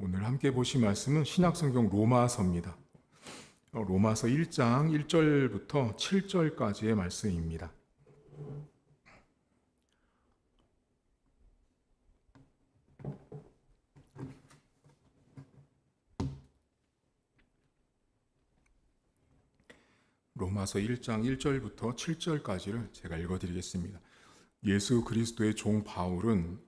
오늘 함께 보실 말씀은 신약성경 로마서입니다. 어, 로마서 1장 1절부터 7절까지의 말씀입니다. 로마서 1장 1절부터 7절까지를 제가 읽어드리겠습니다. 예수 그리스도의 종 바울은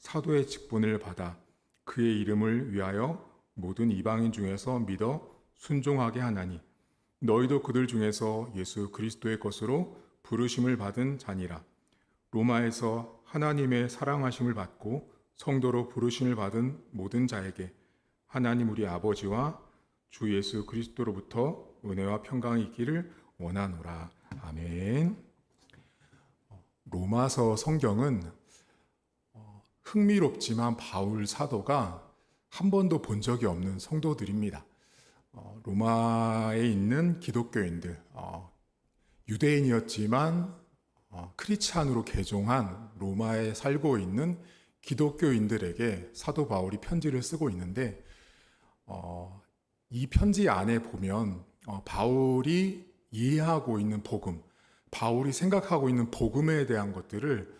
사도의 직분을 받아 그의 이름을 위하여 모든 이방인 중에서 믿어 순종하게 하나니 너희도 그들 중에서 예수 그리스도의 것으로 부르심을 받은 자니라. 로마에서 하나님의 사랑하심을 받고 성도로 부르심을 받은 모든 자에게 하나님 우리 아버지와 주 예수 그리스도로부터 은혜와 평강이 있기를 원하노라. 아멘. 로마서 성경은 어, 흥미롭지만 바울 사도가 한 번도 본 적이 없는 성도들입니다. 어, 로마에 있는 기독교인들, 어, 유대인이었지만 크리스찬으로 개종한 로마에 살고 있는 기독교인들에게 사도 바울이 편지를 쓰고 있는데 이 편지 안에 보면 바울이 이해하고 있는 복음, 바울이 생각하고 있는 복음에 대한 것들을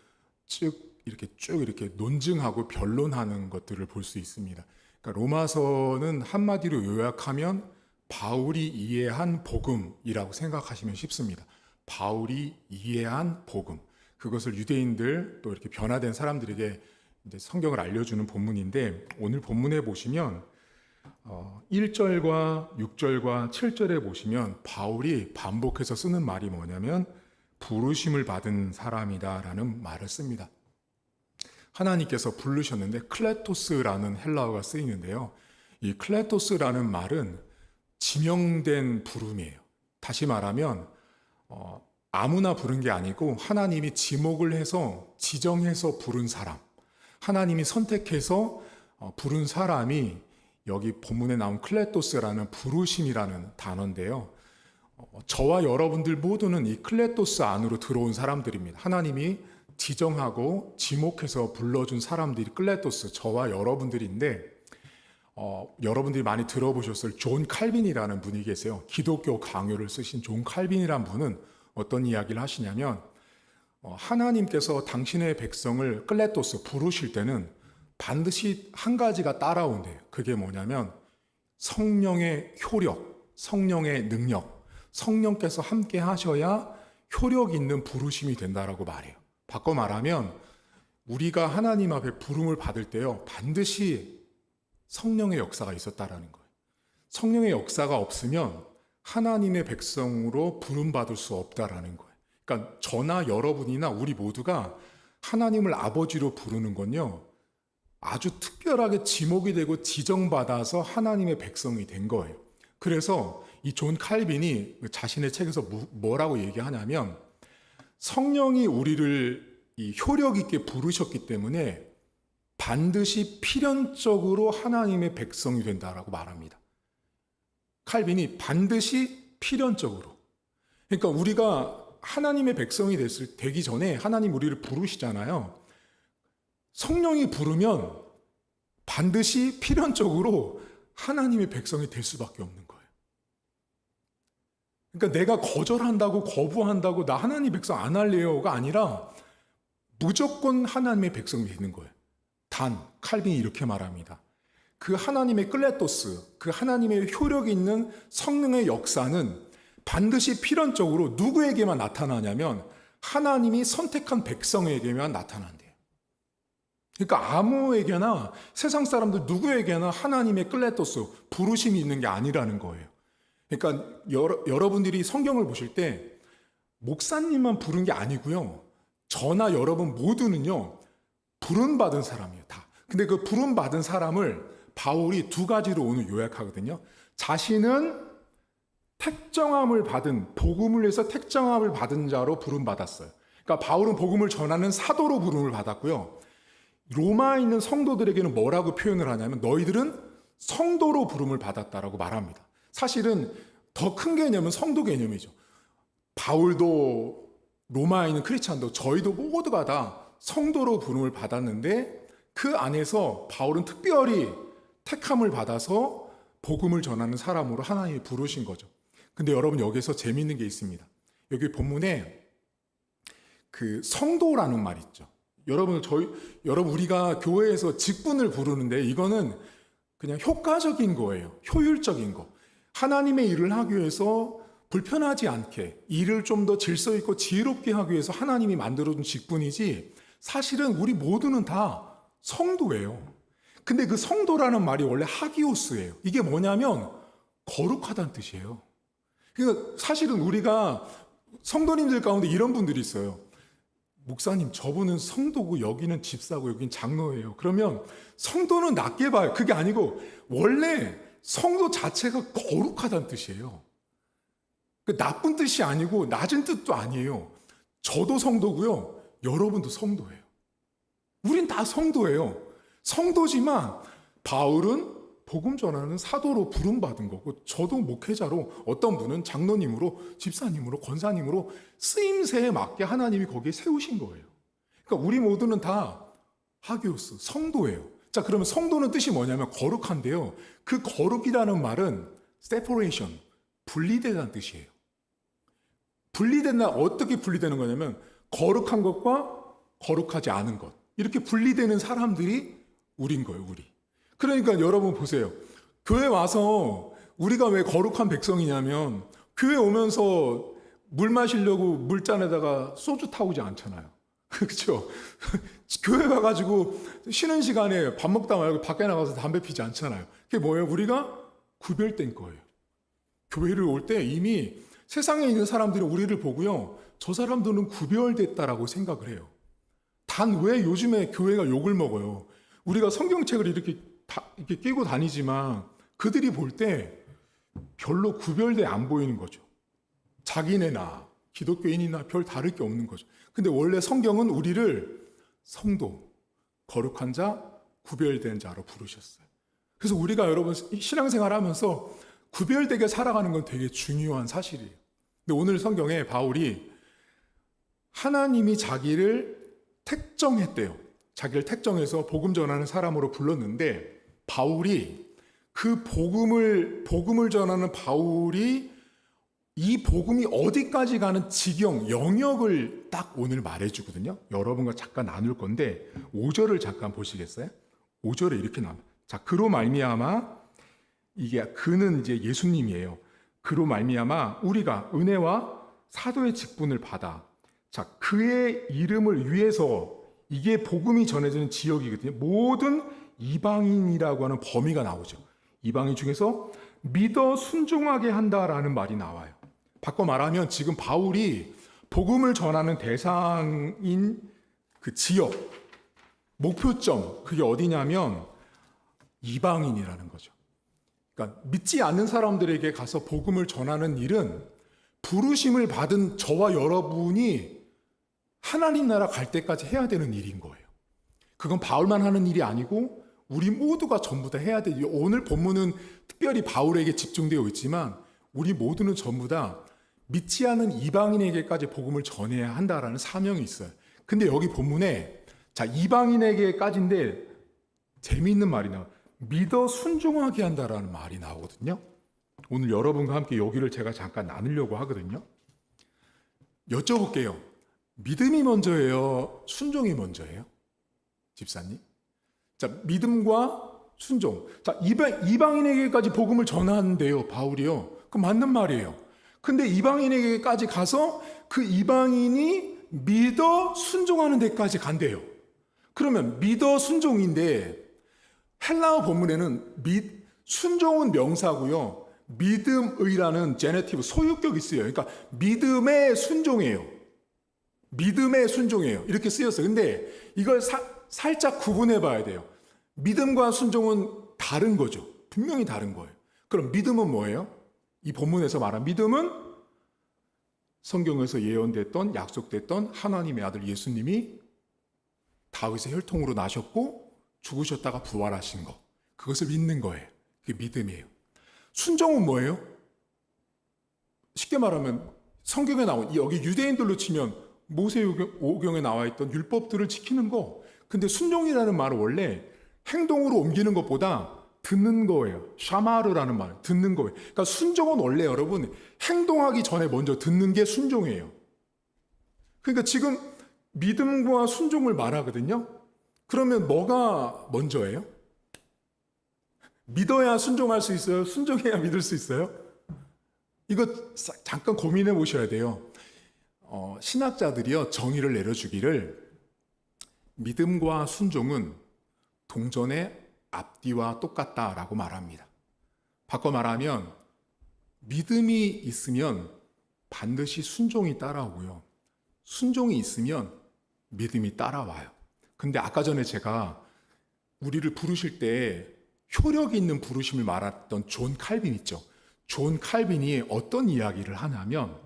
쭉 이렇게 쭉 이렇게 논증하고 변론하는 것들을 볼 수 있습니다. 그러니까 로마서는 한마디로 요약하면 바울이 이해한 복음이라고 생각하시면 쉽습니다. 바울이 이해한 복음. 그것을 유대인들 또 이렇게 변화된 사람들에게 성경을 알려주는 본문인데 오늘 본문에 보시면 1절과 어, 6절과 7절에 보시면 바울이 반복해서 쓰는 말이 뭐냐면 부르심을 받은 사람이다라는 말을 씁니다. 하나님께서 부르셨는데 클레토스라는 헬라어가 쓰이는데요. 이 클레토스라는 말은 지명된 부름이에요. 다시 말하면 어, 아무나 부른 게 아니고 하나님이 지목을 해서 지정해서 부른 사람, 하나님이 선택해서 어, 부른 사람이 여기 본문에 나온 클레토스라는 부르심이라는 단어인데요. 어, 저와 여러분들 모두는 이 클레토스 안으로 들어온 사람들입니다. 하나님이 지정하고 지목해서 불러준 사람들이 클레토스, 저와 여러분들인데 어, 여러분들이 많이 들어보셨을 존 칼빈이라는 분이 계세요. 기독교 강요를 쓰신 존 칼빈이라는 분은 어떤 이야기를 하시냐면 어, 하나님께서 당신의 백성을 클레토스 부르실 때는 반드시 한 가지가 따라온대요. 그게 뭐냐면 성령의 효력, 성령의 능력, 성령께서 함께 하셔야 효력 있는 부르심이 된다라고 말해요. 바꿔 말하면 우리가 하나님 앞에 부름을 받을 때요. 반드시 성령의 역사가 있었다라는 거예요. 성령의 역사가 없으면 하나님의 백성으로 부름 받을 수 없다라는 거예요. 그러니까 저나 여러분이나 우리 모두가 하나님을 아버지로 부르는 건요. 아주 특별하게 지목이 되고 지정받아서 하나님의 백성이 된 거예요. 그래서 이 존 칼빈이 자신의 책에서 뭐라고 얘기하냐면 성령이 우리를 이 효력 있게 부르셨기 때문에 반드시 필연적으로 하나님의 백성이 된다라고 말합니다. 칼빈이 반드시 필연적으로. 그러니까 우리가 하나님의 백성이 됐을 되기 전에 하나님 우리를 부르시잖아요. 성령이 부르면 반드시 필연적으로 하나님의 백성이 될 수밖에 없는 거예요. 그러니까 내가 거절한다고 거부한다고 나 하나님 백성 안 할래요가 아니라 무조건 하나님의 백성이 되는 거예요. 단 칼빈이 이렇게 말합니다. 그 하나님의 클레토스, 그 하나님의 효력 있는 성령의 역사는 반드시 필연적으로 누구에게만 나타나냐면 하나님이 선택한 백성에게만 나타난대요. 그러니까 아무에게나 세상 사람들 누구에게나 하나님의 클레토스, 부르심이 있는 게 아니라는 거예요. 그러니까 여러, 여러분들이 성경을 보실 때 목사님만 부른 게 아니고요. 저나 여러분 모두는요. 부름 받은 사람이에요, 다. 근데 그 부름 받은 사람을 바울이 두 가지로 오늘 요약하거든요. 자신은 택정함을 받은 복음을 위해서 택정함을 받은 자로 부름 받았어요. 그러니까 바울은 복음을 전하는 사도로 부름을 받았고요. 로마에 있는 성도들에게는 뭐라고 표현을 하냐면 너희들은 성도로 부름을 받았다라고 말합니다. 사실은 더 큰 개념은 성도 개념이죠. 바울도 로마에 있는 크리스찬도 저희도 모두가 다 성도로 부름을 받았는데 그 안에서 바울은 특별히 택함을 받아서 복음을 전하는 사람으로 하나님이 부르신 거죠. 근데 여러분 여기서 재미있는 게 있습니다. 여기 본문에 그 성도라는 말 있죠. 여러분 저희 여러분 우리가 교회에서 직분을 부르는데 이거는 그냥 효과적인 거예요. 효율적인 거. 하나님의 일을 하기 위해서 불편하지 않게 일을 좀 더 질서 있고 지혜롭게 하기 위해서 하나님이 만들어준 직분이지 사실은 우리 모두는 다 성도예요. 근데 그 성도라는 말이 원래 하기오스예요. 이게 뭐냐면 거룩하다는 뜻이에요. 그러니까 사실은 우리가 성도님들 가운데 이런 분들이 있어요. 목사님, 저분은 성도고 여기는 집사고 여기는 장로예요. 그러면 성도는 낮게 봐요. 그게 아니고 원래 성도 자체가 거룩하다는 뜻이에요. 그 나쁜 뜻이 아니고 낮은 뜻도 아니에요. 저도 성도고요. 여러분도 성도예요. 우린 다 성도예요. 성도지만 바울은 복음 전하는 사도로 부름받은 거고 저도 목회자로 어떤 분은 장로님으로 집사님으로 권사님으로 쓰임새에 맞게 하나님이 거기에 세우신 거예요. 그러니까 우리 모두는 다 하기오스 성도예요. 자 그러면 성도는 뜻이 뭐냐면 거룩한데요. 그 거룩이라는 말은 separation 분리되다는 뜻이에요. 분리된다 어떻게 분리되는 거냐면 거룩한 것과 거룩하지 않은 것 이렇게 분리되는 사람들이 우린 거예요. 우리. 그러니까 여러분 보세요. 교회 와서 우리가 왜 거룩한 백성이냐면 교회 오면서 물 마시려고 물잔에다가 소주 타오지 않잖아요. 그렇죠? 교회 가가지고 쉬는 시간에 밥 먹다 말고 밖에 나가서 담배 피지 않잖아요. 그게 뭐예요? 우리가 구별된 거예요. 교회를 올 때 이미 세상에 있는 사람들이 우리를 보고요. 저 사람들은 구별됐다라고 생각을 해요. 단 왜 요즘에 교회가 욕을 먹어요? 우리가 성경책을 이렇게 다, 이렇게 끼고 다니지만 그들이 볼 때 별로 구별돼 안 보이는 거죠. 자기네 나 기독교인이나 별 다를 게 없는 거죠. 근데 원래 성경은 우리를 성도, 거룩한 자, 구별된 자로 부르셨어요. 그래서 우리가 여러분 신앙생활 하면서 구별되게 살아가는 건 되게 중요한 사실이에요. 근데 오늘 성경에 바울이 하나님이 자기를 택정했대요. 자기를 택정해서 복음 전하는 사람으로 불렀는데 바울이 그 복음을 복음을 전하는 바울이 이 복음이 어디까지 가는 지경 영역을 딱 오늘 말해 주거든요. 여러분과 잠깐 나눌 건데 5절을 잠깐 보시겠어요? 5절에 이렇게 나와. 자, 그로 말미암아 이게 그는 이제 예수님이에요. 그로 말미암아 우리가 은혜와 사도의 직분을 받아 자, 그의 이름을 위해서 이게 복음이 전해지는 지역이거든요. 모든 이방인이라고 하는 범위가 나오죠. 이방인 중에서 믿어 순종하게 한다라는 말이 나와요. 바꿔 말하면 지금 바울이 복음을 전하는 대상인 그 지역, 목표점, 그게 어디냐면 이방인이라는 거죠. 그러니까 믿지 않는 사람들에게 가서 복음을 전하는 일은 부르심을 받은 저와 여러분이 하나님 나라 갈 때까지 해야 되는 일인 거예요. 그건 바울만 하는 일이 아니고 우리 모두가 전부 다 해야 돼. 오늘 본문은 특별히 바울에게 집중되어 있지만 우리 모두는 전부 다 믿지 않는 이방인에게까지 복음을 전해야 한다라는 사명이 있어요. 근데 여기 본문에 자 이방인에게까지인데 재미있는 말이 나와. 믿어 순종하게 한다라는 말이 나오거든요. 오늘 여러분과 함께 여기를 제가 잠깐 나누려고 하거든요. 여쭤볼게요. 믿음이 먼저예요? 순종이 먼저예요? 집사님? 자, 믿음과 순종. 자, 이방, 이방인에게까지 복음을 전하는데요, 바울이요. 그 맞는 말이에요. 근데 이방인에게까지 가서 그 이방인이 믿어 순종하는 데까지 간대요. 그러면 믿어 순종인데 헬라어 본문에는 믿, 순종은 명사고요. 믿음의라는 제네티브 소유격이 쓰여요. 그러니까 믿음의 순종이에요. 믿음의 순종이에요. 이렇게 쓰였어요. 근데 이걸 사- 살짝 구분해 봐야 돼요. 믿음과 순종은 다른 거죠. 분명히 다른 거예요. 그럼 믿음은 뭐예요? 이 본문에서 말한 믿음은 성경에서 예언됐던 약속됐던 하나님의 아들 예수님이 다윗의 혈통으로 나셨고 죽으셨다가 부활하신 거. 그것을 믿는 거예요. 그게 믿음이에요. 순종은 뭐예요? 쉽게 말하면 성경에 나온 여기 유대인들로 치면 모세오경에 나와 있던 율법들을 지키는 거. 근데 순종이라는 말은 원래 행동으로 옮기는 것보다 듣는 거예요. 샤마르라는 말, 듣는 거예요. 그러니까 순종은 원래 여러분 행동하기 전에 먼저 듣는 게 순종이에요. 그러니까 지금 믿음과 순종을 말하거든요. 그러면 뭐가 먼저예요? 믿어야 순종할 수 있어요? 순종해야 믿을 수 있어요? 이거 사- 잠깐 고민해 보셔야 돼요. 어, 신학자들이요 정의를 내려주기를 믿음과 순종은 동전의 앞뒤와 똑같다라고 말합니다. 바꿔 말하면 믿음이 있으면 반드시 순종이 따라오고요. 순종이 있으면 믿음이 따라와요. 근데 아까 전에 제가 우리를 부르실 때 효력 있는 부르심을 말했던 존 칼빈 있죠. 존 칼빈이 어떤 이야기를 하냐면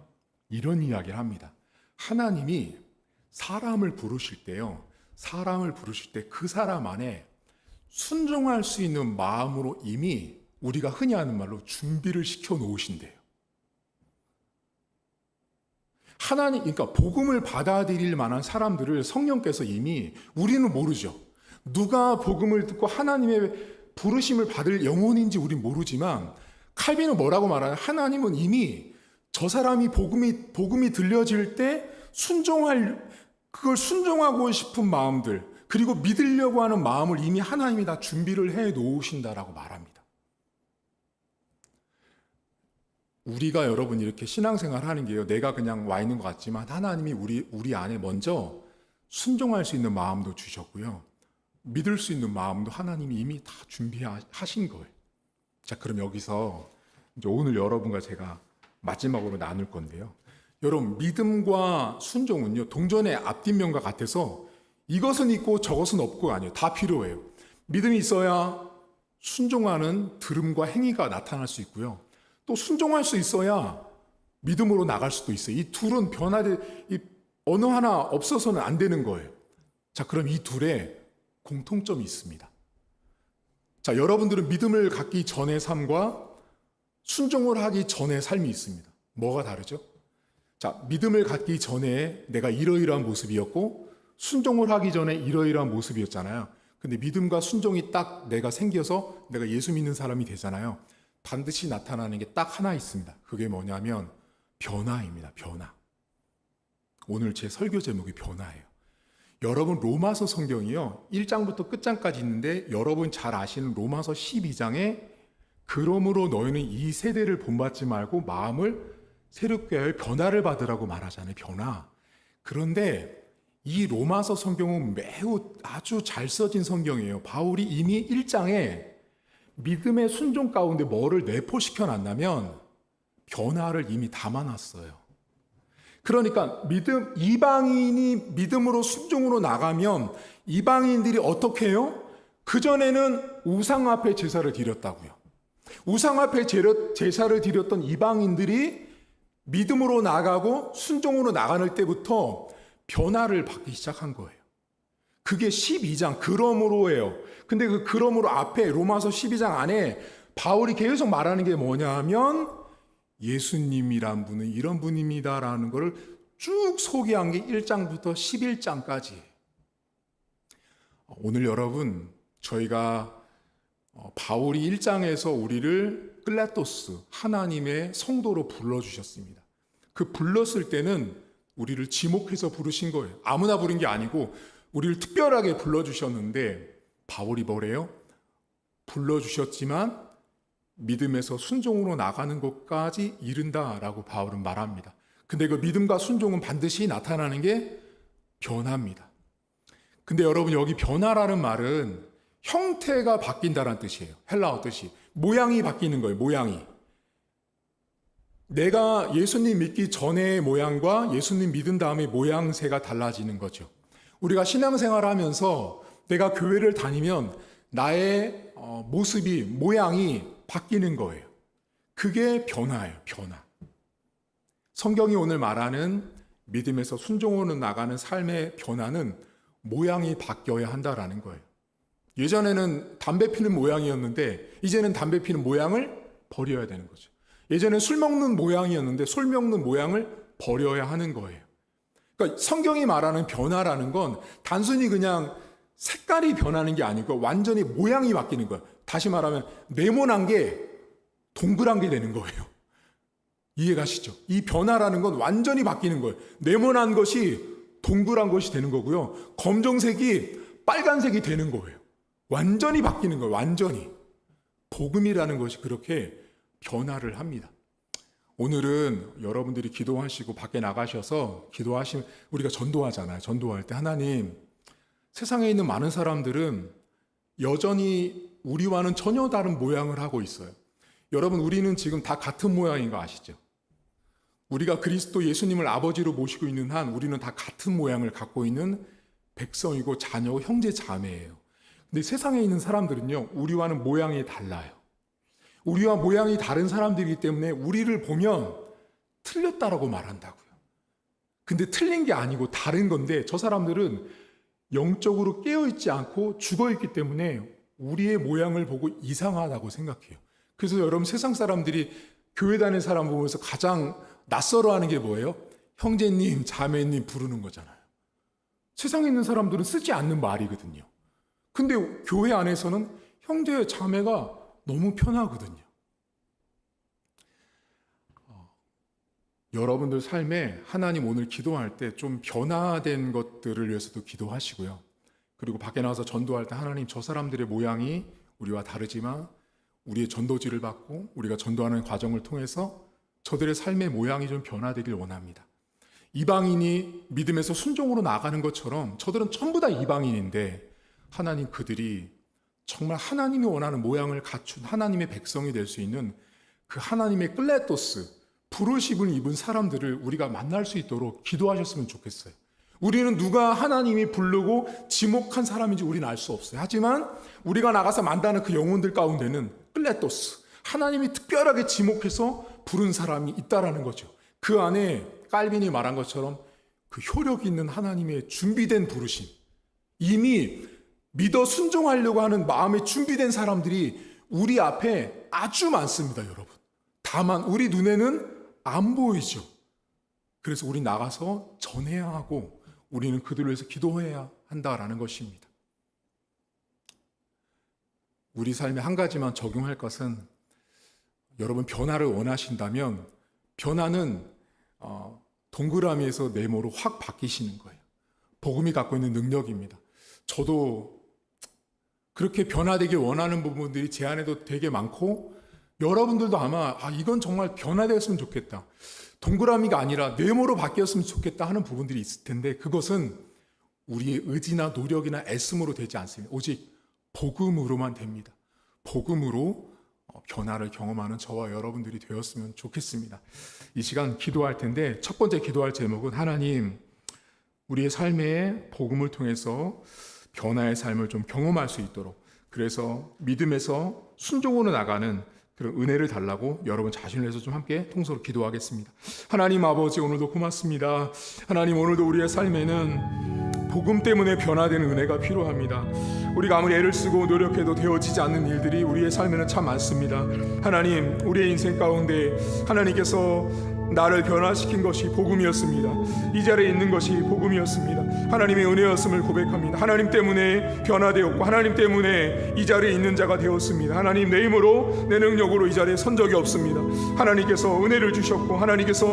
이런 이야기를 합니다. 하나님이 사람을 부르실 때요. 사람을 부르실 때 그 사람 안에 순종할 수 있는 마음으로 이미 우리가 흔히 하는 말로 준비를 시켜 놓으신대요. 하나님, 그러니까 복음을 받아들일 만한 사람들을 성령께서 이미 우리는 모르죠. 누가 복음을 듣고 하나님의 부르심을 받을 영혼인지 우린 모르지만 칼빈은 뭐라고 말하냐? 하나님은 이미 저 사람이 복음이 복음이 들려질 때 순종할 그걸 순종하고 싶은 마음들 그리고 믿으려고 하는 마음을 이미 하나님이 다 준비를 해 놓으신다라고 말합니다. 우리가 여러분 이렇게 신앙생활 하는 게요. 내가 그냥 와 있는 것 같지만 하나님이 우리 우리 안에 먼저 순종할 수 있는 마음도 주셨고요. 믿을 수 있는 마음도 하나님이 이미 다 준비하신 거예요. 자, 그럼 여기서 오늘 여러분과 제가 마지막으로 나눌 건데요. 여러분, 믿음과 순종은요, 동전의 앞뒷면과 같아서 이것은 있고 저것은 없고 아니에요. 다 필요해요. 믿음이 있어야 순종하는 들음과 행위가 나타날 수 있고요. 또 순종할 수 있어야 믿음으로 나갈 수도 있어요. 이 둘은 변화되, 이 어느 하나 없어서는 안 되는 거예요. 자, 그럼 이 둘에 공통점이 있습니다. 자, 여러분들은 믿음을 갖기 전의 삶과 순종을 하기 전의 삶이 있습니다. 뭐가 다르죠? 자, 믿음을 갖기 전에 내가 이러이러한 모습이었고 순종을 하기 전에 이러이러한 모습이었잖아요. 근데 믿음과 순종이 딱 내가 생겨서 내가 예수 믿는 사람이 되잖아요. 반드시 나타나는 게 딱 하나 있습니다. 그게 뭐냐면 변화입니다. 변화. 오늘 제 설교 제목이 변화예요. 여러분 로마서 성경이요. 1장부터 끝장까지 있는데 여러분 잘 아시는 로마서 12장에 그러므로 너희는 이 세대를 본받지 말고 마음을 새롭게 하여 변화를 받으라고 말하잖아요. 변화. 그런데 이 로마서 성경은 매우 아주 잘 써진 성경이에요. 바울이 이미 1장에 믿음의 순종 가운데 뭐를 내포시켜 놨냐면 변화를 이미 담아놨어요. 그러니까 믿음 이방인이 믿음으로 순종으로 나가면 이방인들이 어떻게 해요? 그 전에는 우상 앞에 제사를 드렸다고요. 우상 앞에 제사를 드렸던 이방인들이 믿음으로 나가고 순종으로 나가는 때부터 변화를 받기 시작한 거예요. 그게 12장 그러므로예요. 근데 그 그러므로 앞에 로마서 12장 안에 바울이 계속 말하는 게 뭐냐면 예수님이란 분은 이런 분입니다라는 것을 쭉 소개한 게 1장부터 11장까지. 오늘 여러분 저희가 어, 바울이 1장에서 우리를 클라토스 하나님의 성도로 불러 주셨습니다. 그 불렀을 때는 우리를 지목해서 부르신 거예요. 아무나 부른 게 아니고 우리를 특별하게 불러주셨는데 바울이 뭐래요? 불러주셨지만 믿음에서 순종으로 나가는 것까지 이른다라고 바울은 말합니다. 근데 그 믿음과 순종은 반드시 나타나는 게 변화입니다. 근데 여러분 여기 변화라는 말은 형태가 바뀐다는 뜻이에요. 헬라어 뜻이. 모양이 바뀌는 거예요. 모양이. 내가 예수님 믿기 전의 모양과 예수님 믿은 다음에 모양새가 달라지는 거죠. 우리가 신앙생활 하면서 내가 교회를 다니면 나의 어, 모습이 모양이 바뀌는 거예요. 그게 변화예요. 변화. 성경이 오늘 말하는 믿음에서 순종으로 나가는 삶의 변화는 모양이 바뀌어야 한다라는 거예요. 예전에는 담배 피는 모양이었는데 이제는 담배 피는 모양을 버려야 되는 거죠. 예전에 술 먹는 모양이었는데 술 먹는 모양을 버려야 하는 거예요. 그러니까 성경이 말하는 변화라는 건 단순히 그냥 색깔이 변하는 게 아니고 완전히 모양이 바뀌는 거예요. 다시 말하면 네모난 게 동그란 게 되는 거예요. 이해가시죠? 이 변화라는 건 완전히 바뀌는 거예요. 네모난 것이 동그란 것이 되는 거고요. 검정색이 빨간색이 되는 거예요. 완전히 바뀌는 거예요. 완전히. 복음이라는 것이 그렇게 변화를 합니다. 오늘은 여러분들이 기도하시고 밖에 나가셔서 기도하시면 우리가 전도하잖아요. 전도할 때 하나님 세상에 있는 많은 사람들은 여전히 우리와는 전혀 다른 모양을 하고 있어요. 여러분 우리는 지금 다 같은 모양인 거 아시죠? 우리가 그리스도 예수님을 아버지로 모시고 있는 한 우리는 다 같은 모양을 갖고 있는 백성이고 자녀고 형제 자매예요. 근데 세상에 있는 사람들은요, 우리와는 모양이 달라요. 우리와 모양이 다른 사람들이기 때문에 우리를 보면 틀렸다라고 말한다고요. 근데 틀린 게 아니고 다른 건데 저 사람들은 영적으로 깨어있지 않고 죽어있기 때문에 우리의 모양을 보고 이상하다고 생각해요. 그래서 여러분 세상 사람들이 교회 다니는 사람 보면서 가장 낯설어 하는 게 뭐예요? 형제님, 자매님 부르는 거잖아요. 세상에 있는 사람들은 쓰지 않는 말이거든요. 근데 교회 안에서는 형제, 자매가 너무 편하거든요. 어, 여러분들 삶에 하나님 오늘 기도할 때 좀 변화된 것들을 위해서도 기도하시고요. 그리고 밖에 나와서 전도할 때 하나님 저 사람들의 모양이 우리와 다르지만 우리의 전도지를 받고 우리가 전도하는 과정을 통해서 저들의 삶의 모양이 좀 변화되길 원합니다. 이방인이 믿음에서 순종으로 나가는 것처럼 저들은 전부 다 이방인인데 하나님 그들이 정말 하나님이 원하는 모양을 갖춘 하나님의 백성이 될 수 있는 그 하나님의 클레토스 부르심을 입은 사람들을 우리가 만날 수 있도록 기도하셨으면 좋겠어요. 우리는 누가 하나님이 부르고 지목한 사람인지 우리는 알 수 없어요. 하지만 우리가 나가서 만나는 그 영혼들 가운데는 클레토스 하나님이 특별하게 지목해서 부른 사람이 있다라는 거죠. 그 안에 깔빈이 말한 것처럼 그 효력 있는 하나님의 준비된 부르심 이미 믿어 순종하려고 하는 마음에 준비된 사람들이 우리 앞에 아주 많습니다, 여러분. 다만 우리 눈에는 안 보이죠. 그래서 우리 나가서 전해야 하고 우리는 그들을 위해서 기도해야 한다라는 것입니다. 우리 삶에 한 가지만 적용할 것은 여러분 변화를 원하신다면 변화는 어, 동그라미에서 네모로 확 바뀌시는 거예요. 복음이 갖고 있는 능력입니다. 저도 그렇게 변화되길 원하는 부분들이 제 안에도 되게 많고 여러분들도 아마 아 이건 정말 변화되었으면 좋겠다. 동그라미가 아니라 네모로 바뀌었으면 좋겠다 하는 부분들이 있을 텐데 그것은 우리의 의지나 노력이나 애씀으로 되지 않습니다. 오직 복음으로만 됩니다. 복음으로 어, 변화를 경험하는 저와 여러분들이 되었으면 좋겠습니다. 이 시간 기도할 텐데 첫 번째 기도할 제목은 하나님 우리의 삶에 복음을 통해서 변화의 삶을 좀 경험할 수 있도록 그래서 믿음에서 순종으로 나가는 그런 은혜를 달라고 여러분 자신을 해서 좀 함께 통서로 기도하겠습니다. 하나님 아버지 오늘도 고맙습니다. 하나님 오늘도 우리의 삶에는 복음 때문에 변화되는 은혜가 필요합니다. 우리가 아무리 애를 쓰고 노력해도 되어지지 않는 일들이 우리의 삶에는 참 많습니다. 하나님, 우리의 인생 가운데 하나님께서 나를 변화시킨 것이 복음이었습니다. 이 자리에 있는 것이 복음이었습니다. 하나님의 은혜였음을 고백합니다. 하나님 때문에 변화되었고 하나님 때문에 이 자리에 있는 자가 되었습니다. 하나님 내 힘으로 내 능력으로 이 자리에 선 적이 없습니다. 하나님께서 은혜를 주셨고 하나님께서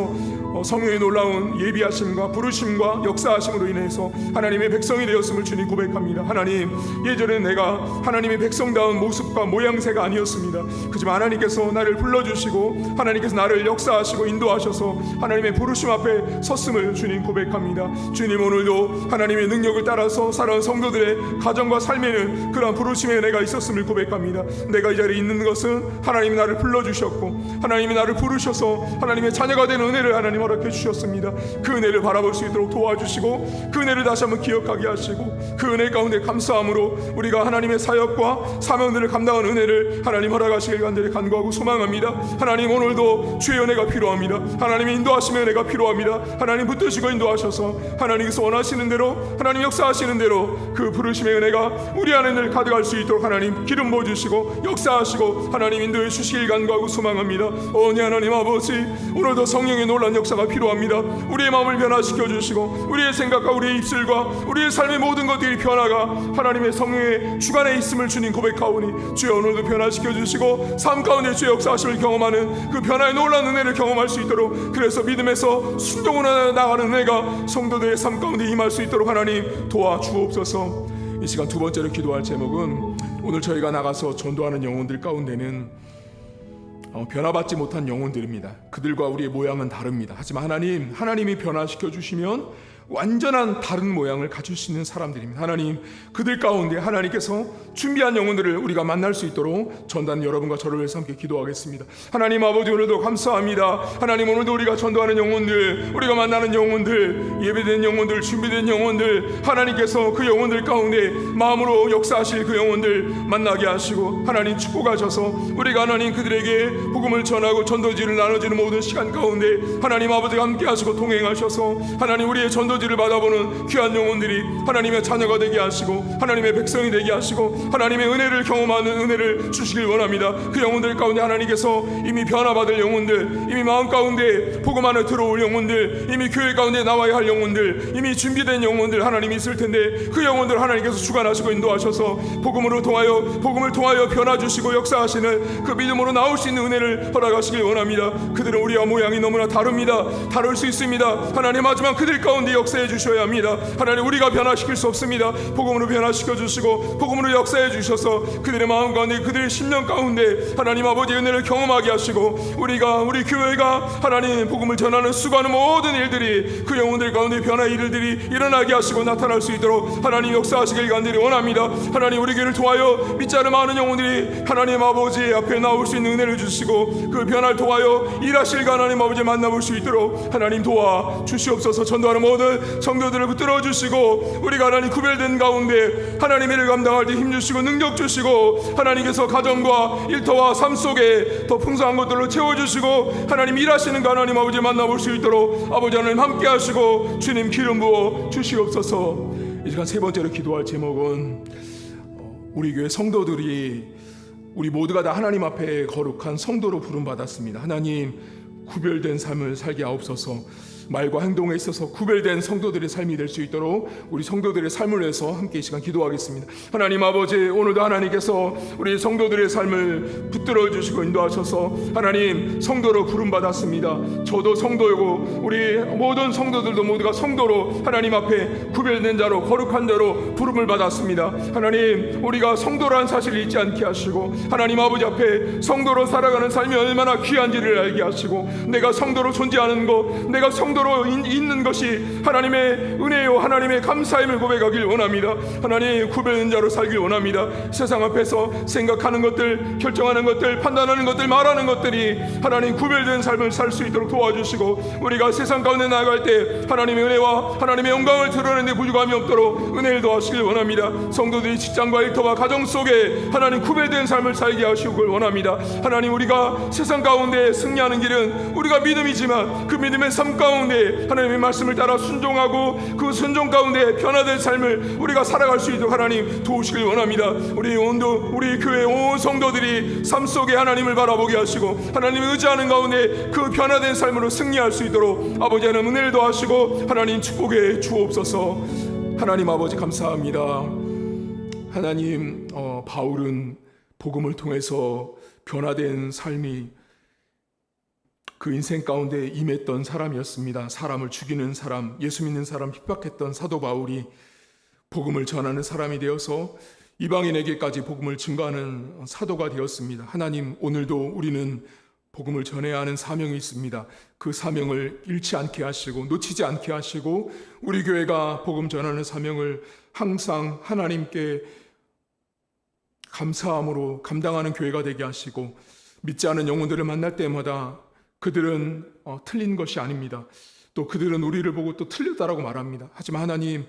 어, 성령의 놀라운 예비하심과 부르심과 역사하심으로 인해서 하나님의 백성이 되었음을 주님 고백합니다. 하나님 예전에 내가 하나님의 백성다운 모습과 모양새가 아니었습니다. 그지만 하나님께서 나를 불러주시고 하나님께서 나를 역사하시고 인도하셨 인도하셔서 하나님의 부르심 앞에 섰음을 주님 고백합니다. 주님 오늘도 하나님의 능력을 따라서 살아온 성도들의 가정과 삶에는 그러한 부르심의 은혜가 있었음을 고백합니다. 내가 이 자리에 있는 것은 하나님이 나를 불러주셨고 하나님이 나를 부르셔서 하나님의 자녀가 되는 은혜를 하나님 허락해 주셨습니다. 그 은혜를 바라볼 수 있도록 도와주시고 그 은혜를 다시 한번 기억하게 하시고 그 은혜 가운데 감사함으로 우리가 하나님의 사역과 사명들을 감당하는 은혜를 하나님 허락하시길 간절히 간구하고 소망합니다. 하나님 오늘도 주의 은혜가 필요합니다. 하나님의 인도하심의 은혜가 필요합니다. 하나님 붙드시고 인도하셔서 하나님께서 원하시는 대로 하나님 역사하시는 대로 그 부르심의 은혜가 우리 안에 늘 가득할 수 있도록 하나님 기름 부어 주시고 역사하시고 하나님 인도해 주시길 간구하고 소망합니다. 오니 하나님 아버지 오늘도 성령의 놀란 역사가 필요합니다. 우리의 마음을 변화시켜 주시고 우리의 생각과 우리의 입술과 우리의 삶의 모든 것들이 변화가 하나님의 성령의 주관에 있음을 주님 고백하오니 주여 오늘도 변화시켜 주시고 삶 가운데 주의 역사하심을 경험하는 그 변화의 놀란 은혜를 경험할 수 있도록 그래서 믿음에서 순종으로 나가는 은혜가 성도들의 삶 가운데 임할 수 있도록 하나님 도와주옵소서 이 시간 두 번째로 기도할 제목은 오늘 저희가 나가서 전도하는 영혼들 가운데는 어, 변화받지 못한 영혼들입니다. 그들과 우리의 모양은 다릅니다. 하지만 하나님, 하나님이 변화시켜 주시면 완전한 다른 모양을 가질 수 있는 사람들입니다. 하나님, 그들 가운데 하나님께서 준비한 영혼들을 우리가 만날 수 있도록 전단 여러분과 저를 위해서 함께 기도하겠습니다. 하나님 아버지 오늘도 감사합니다. 하나님 오늘도 우리가 전도하는 영혼들, 우리가 만나는 영혼들, 예배된 영혼들, 준비된 영혼들, 하나님께서 그 영혼들 가운데 마음으로 역사하실 그 영혼들 만나게 하시고 하나님 축복하셔서 우리가 하나님 그들에게 복음을 전하고 전도지를 나눠주는 모든 시간 가운데 하나님 아버지가 함께 하시고 동행하셔서 하나님 우리의 전도 지를 받아보는 귀한 영혼들이 하나님의 자녀가 되게 하시고 하나님의 백성이 되게 하시고 하나님의 은혜를 경험하는 은혜를 주시길 원합니다. 그 영혼들 가운데 하나님께서 이미 변화받을 영혼들, 이미 마음 가운데 복음 안에 들어올 영혼들, 이미 교회 가운데 나와야 할 영혼들, 이미 준비된 영혼들 하나님이 있을 텐데 그 영혼들 하나님께서 주관하시고 인도하셔서 복음으로 통하여 복음을 통하여 변화 주시고 역사하시는 그 믿음으로 나올 수 있는 은혜를 허락하시길 원합니다. 그들은 우리와 모양이 너무나 다릅니다. 다를 수 있습니다. 하나님 하지만 그들 가운데 역사해 주셔야 합니다. 하나님 우리가 변화시킬 수 없습니다. 복음으로 변화시켜 주시고 복음으로 역사해 주셔서 그들의 마음 가운데 그들의 심령 가운데 하나님 아버지 은혜를 경험하게 하시고 우리가 우리 교회가 하나님 복음을 전하는 수고하는 모든 일들이 그 영혼들 가운데 변화의 일들이 일어나게 하시고 나타날 수 있도록 하나님 역사하시길 간절히 원합니다. 하나님 우리 교회를 통하여 믿지 않은 많은 영혼들이 하나님 아버지 앞에 나올 수 있는 은혜를 주시고 그 변화를 통하여 일하실 하나님 아버지 만나볼 수 있도록 하나님 도와 주시옵소서 전도하는 모든 성도들을 붙들어 주시고 우리가 하나님 구별된 가운데 하나님의 일을 감당할 때 힘 주시고 능력 주시고 하나님께서 가정과 일터와 삶 속에 더 풍성한 것들로 채워 주시고 하나님 일하시는 그 하나님 아버지 만나볼 수 있도록 아버지 하나님 함께 하시고 주님 기름 부어 주시옵소서 이 시간 세 번째로 기도할 제목은 어, 우리 교회 성도들이 우리 모두가 다 하나님 앞에 거룩한 성도로 부름 받았습니다. 하나님 구별된 삶을 살게 하옵소서. 말과 행동에 있어서 구별된 성도들의 삶이 될 수 있도록 우리 성도들의 삶을 위해서 함께 이 시간 기도하겠습니다. 하나님 아버지 오늘도 하나님께서 우리 성도들의 삶을 붙들어 주시고 인도하셔서 하나님 성도로 부름 받았습니다. 저도 성도이고 우리 모든 성도들도 모두가 성도로 하나님 앞에 구별된 자로 거룩한 자로 부름을 받았습니다. 하나님 우리가 성도라는 사실을 잊지 않게 하시고 하나님 아버지 앞에 성도로 살아가는 삶이 얼마나 귀한지를 알게 하시고 내가 성도로 존재하는 것 내가 성도 로 인- 있는 것이 하나님의 은혜요 하나님의 감사임을 고백하길 원합니다. 하나님 구별된 자로 살길 원합니다. 세상 앞에서 생각하는 것들 결정하는 것들 판단하는 것들 말하는 것들이 하나님 구별된 삶을 살 수 있도록 도와주시고 우리가 세상 가운데 나아갈 때 하나님의 은혜와 하나님의 영광을 드러내는데 부족함이 없도록 은혜를 도와주시길 원합니다. 성도들이 직장과 일터와 가정 속에 하나님 구별된 삶을 살게 하시길 원합니다. 하나님 우리가 세상 가운데 승리하는 길은 우리가 믿음이지만 그 믿음의 삶 가운데 하나님의 말씀을 따라 순종하고 그 순종 가운데 변화된 삶을 우리가 살아갈 수 있도록 하나님 도우시길 원합니다. 우리 온도 우리 교회 온 성도들이 삶 속에 하나님을 바라보게 하시고 하나님을 의지하는 가운데 그 변화된 삶으로 승리할 수 있도록 아버지 하나님 은혜를 더하시고 하나님 축복해 주옵소서. 하나님 아버지 감사합니다. 하나님 어, 바울은 복음을 통해서 변화된 삶이 그 인생 가운데 임했던 사람이었습니다. 사람을 죽이는 사람, 예수 믿는 사람 핍박했던 사도 바울이 복음을 전하는 사람이 되어서 이방인에게까지 복음을 증거하는 사도가 되었습니다. 하나님 오늘도 우리는 복음을 전해야 하는 사명이 있습니다. 그 사명을 잃지 않게 하시고 놓치지 않게 하시고 우리 교회가 복음 전하는 사명을 항상 하나님께 감사함으로 감당하는 교회가 되게 하시고 믿지 않은 영혼들을 만날 때마다 그들은 어, 틀린 것이 아닙니다. 또 그들은 우리를 보고 또 틀렸다라고 말합니다. 하지만 하나님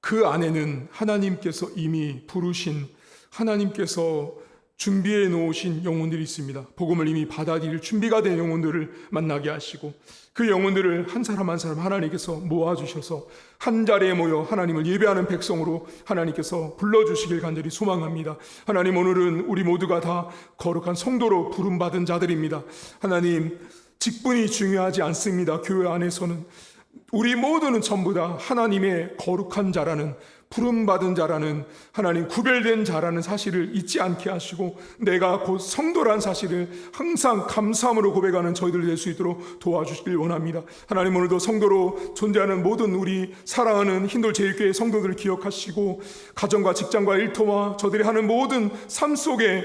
그 안에는 하나님께서 이미 부르신 하나님께서 준비해 놓으신 영혼들이 있습니다. 복음을 이미 받아들일 준비가 된 영혼들을 만나게 하시고 그 영혼들을 한 사람 한 사람 하나님께서 모아 주셔서 한 자리에 모여 하나님을 예배하는 백성으로 하나님께서 불러 주시길 간절히 소망합니다. 하나님 오늘은 우리 모두가 다 거룩한 성도로 부름 받은 자들입니다. 하나님 직분이 중요하지 않습니다. 교회 안에서는 우리 모두는 전부 다 하나님의 거룩한 자라는 부름받은 자라는 하나님 구별된 자라는 사실을 잊지 않게 하시고 내가 곧 성도란 사실을 항상 감사함으로 고백하는 저희들 될 수 있도록 도와주시길 원합니다. 하나님 오늘도 성도로 존재하는 모든 우리 사랑하는 흰돌 제일교회 성도들을 기억하시고 가정과 직장과 일터와 저들이 하는 모든 삶 속에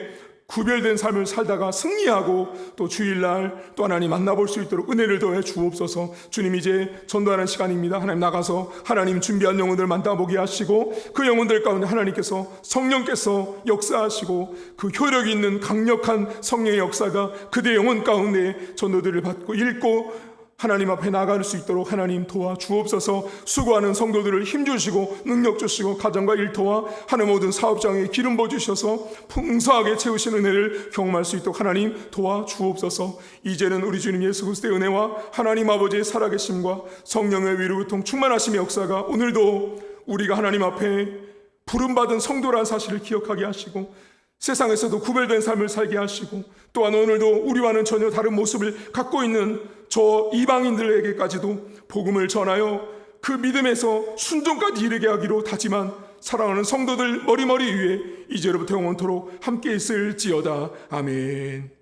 구별된 삶을 살다가 승리하고 또 주일날 또 하나님 만나볼 수 있도록 은혜를 더해 주옵소서. 주님 이제 전도하는 시간입니다. 하나님 나가서 하나님 준비한 영혼들 만나보게 하시고 그 영혼들 가운데 하나님께서 성령께서 역사하시고 그 효력 있는 강력한 성령의 역사가 그대 영혼 가운데 전도들을 받고 읽고 하나님 앞에 나갈 수 있도록 하나님 도와 주옵소서. 수고하는 성도들을 힘주시고 능력 주시고 가정과 일터와 하는 모든 사업장에 기름 부어 주셔서 풍성하게 채우시는 은혜를 경험할 수 있도록 하나님 도와 주옵소서. 이제는 우리 주님 예수 그리스도의 은혜와 하나님 아버지의 살아계심과 성령의 위로부통 충만하심의 역사가 오늘도 우리가 하나님 앞에 부름받은 성도란 사실을 기억하게 하시고 세상에서도 구별된 삶을 살게 하시고 또한 오늘도 우리와는 전혀 다른 모습을 갖고 있는 저 이방인들에게까지도 복음을 전하여 그 믿음에서 순종까지 이르게 하기로 다짐한 사랑하는 성도들 머리머리 위에 이제로부터 영원토록 함께 있을지어다 아멘.